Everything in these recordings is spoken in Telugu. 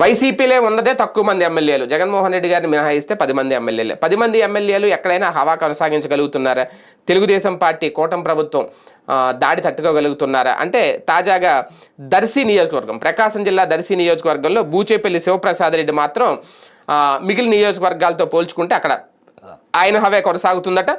వైసీపీలే ఉన్నదే తక్కువ మంది ఎమ్మెల్యేలు. జగన్మోహన్ రెడ్డి గారిని మినహాయిస్తే పది మంది ఎమ్మెల్యేలు. పది మంది ఎమ్మెల్యేలు ఎక్కడైనా హవా కొనసాగించగలుగుతున్నారా? తెలుగుదేశం పార్టీ కూటమి ప్రభుత్వం దాడి తట్టుకోగలుగుతున్నారా? అంటే తాజాగా దర్శి నియోజకవర్గం ప్రకాశం జిల్లా దర్శి నియోజకవర్గంలో బూచేపల్లి శివప్రసాద్ రెడ్డి మాత్రం మిగిలిన నియోజకవర్గాలతో పోల్చుకుంటే అక్కడ ఆయన హవే కొనసాగుతుందట.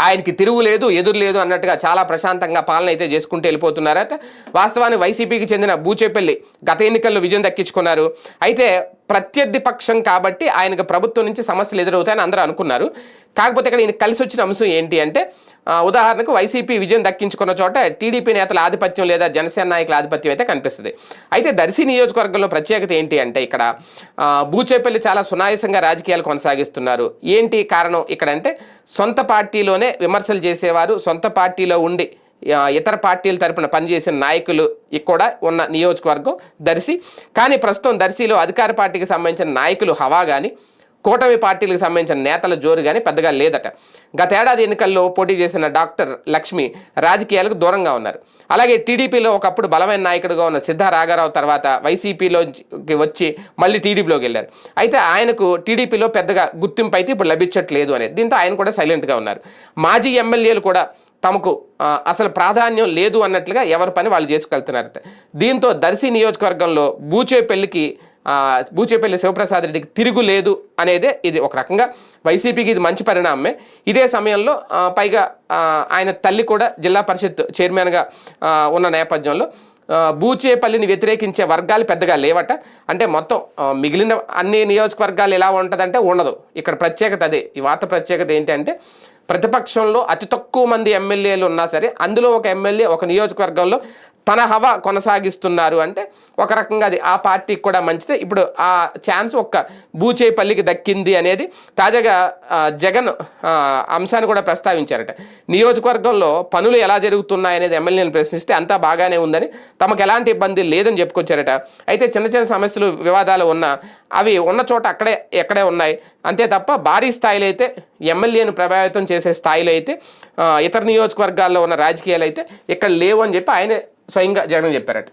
ఆయనకి తిరుగు లేదు ఎదురు లేదు అన్నట్టుగా చాలా ప్రశాంతంగా పాలన అయితే చేసుకుంటూ వెళ్ళిపోతున్నారట. వాస్తవానికి వైసీపీకి చెందిన బూచేపల్లి గత ఎన్నికల్లో విజయం దక్కించుకున్నారు. అయితే ప్రత్యర్థి పక్షం కాబట్టి ఆయనకు ప్రభుత్వం నుంచి సమస్యలు ఎదురవుతాయని అందరూ అనుకున్నారు. కాకపోతే ఇక్కడ ఈయన కలిసి వచ్చిన అంశం ఏంటి అంటే ఉదాహరణకు వైసీపీ విజయం దక్కించుకున్న చోట టీడీపీ నేతల ఆధిపత్యం లేదా జనసేన నాయకుల ఆధిపత్యం అయితే కనిపిస్తుంది. అయితే దర్శి నియోజకవర్గంలో ప్రత్యేకత ఏంటి అంటే ఇక్కడ బూచేపల్లి చాలా సునాయసంగా రాజకీయాలు కొనసాగిస్తున్నారు. ఏంటి కారణం ఇక్కడ అంటే సొంత పార్టీలోనే విమర్శలు చేసేవారు సొంత పార్టీలో ఉండి ఇతర పార్టీల తరపున పనిచేసిన నాయకులు కూడా ఉన్న నియోజకవర్గం దర్శి. కానీ ప్రస్తుతం దర్శిలో అధికార పార్టీకి సంబంధించిన నాయకులు హవా కానీ కూటమి పార్టీలకు సంబంధించిన నేతల జోరు కానీ పెద్దగా లేదట. గతేడాది ఎన్నికల్లో పోటీ చేసిన డాక్టర్ లక్ష్మి రాజకీయాలకు దూరంగా ఉన్నారు. అలాగే టీడీపీలో ఒకప్పుడు బలమైన నాయకుడిగా ఉన్న సిద్ధ రాఘారావు తర్వాత వైసీపీలోకి వచ్చి మళ్ళీ టీడీపీలోకి వెళ్ళారు. అయితే ఆయనకు టీడీపీలో పెద్దగా గుర్తింపు అయితే ఇప్పుడు లభించట్లేదు అనేది. దీంతో ఆయన కూడా సైలెంట్గా ఉన్నారు. మాజీ ఎమ్మెల్యేలు కూడా తమకు అసలు ప్రాధాన్యం లేదు అన్నట్లుగా ఎవరి పని వాళ్ళు చేసుకెళ్తున్నారట. దీంతో దర్శి నియోజకవర్గంలో బూచే పెళ్ళికి బూచేపల్లి శివప్రసాద్ రెడ్డికి తిరుగు లేదు అనేదే ఇది ఒక రకంగా వైసీపీకి ఇది మంచి పరిణామమే. ఇదే సమయంలో పైగా ఆయన తల్లి కూడా జిల్లా పరిషత్ చైర్మన్గా ఉన్న నేపథ్యంలో బూచేపల్లిని వ్యతిరేకించే వర్గాలు పెద్దగా లేవట. అంటే మొత్తం మిగిలిన అన్ని నియోజకవర్గాలు ఎలా ఉంటుందంటే ఉండదు. ఇక్కడ ప్రత్యేకత అదే. ఈ వార్త ప్రత్యేకత ఏంటంటే ప్రతిపక్షంలో అతి తక్కువ మంది ఎమ్మెల్యేలు ఉన్నా సరే అందులో ఒక ఎమ్మెల్యే ఒక నియోజకవర్గంలో తన హవా కొనసాగిస్తున్నారు అంటే ఒక రకంగా అది ఆ పార్టీకి కూడా మంచిదే. ఇప్పుడు ఆ ఛాన్స్ ఒక్క బూచేపల్లికి దక్కింది అనేది తాజాగా జగన్ అంశాన్ని కూడా ప్రస్తావించారట. నియోజకవర్గంలో పనులు ఎలా జరుగుతున్నాయి అనేది ఎమ్మెల్యేని ప్రశ్నిస్తే అంతా బాగానే ఉందని తమకు ఎలాంటి ఇబ్బంది లేదని చెప్పుకొచ్చారట. అయితే చిన్న చిన్న సమస్యలు వివాదాలు ఉన్నా అవి ఉన్న చోట అక్కడే ఎక్కడే ఉన్నాయి. అంతే తప్ప భారీ స్థాయిలో అయితే ఎమ్మెల్యేను ప్రభావితం చేసే స్థాయిలో అయితే ఇతర నియోజకవర్గాల్లో ఉన్న రాజకీయాలు అయితే ఇక్కడ లేవు అని చెప్పి ఆయన స్వయంగా జగన్ చెప్పారట.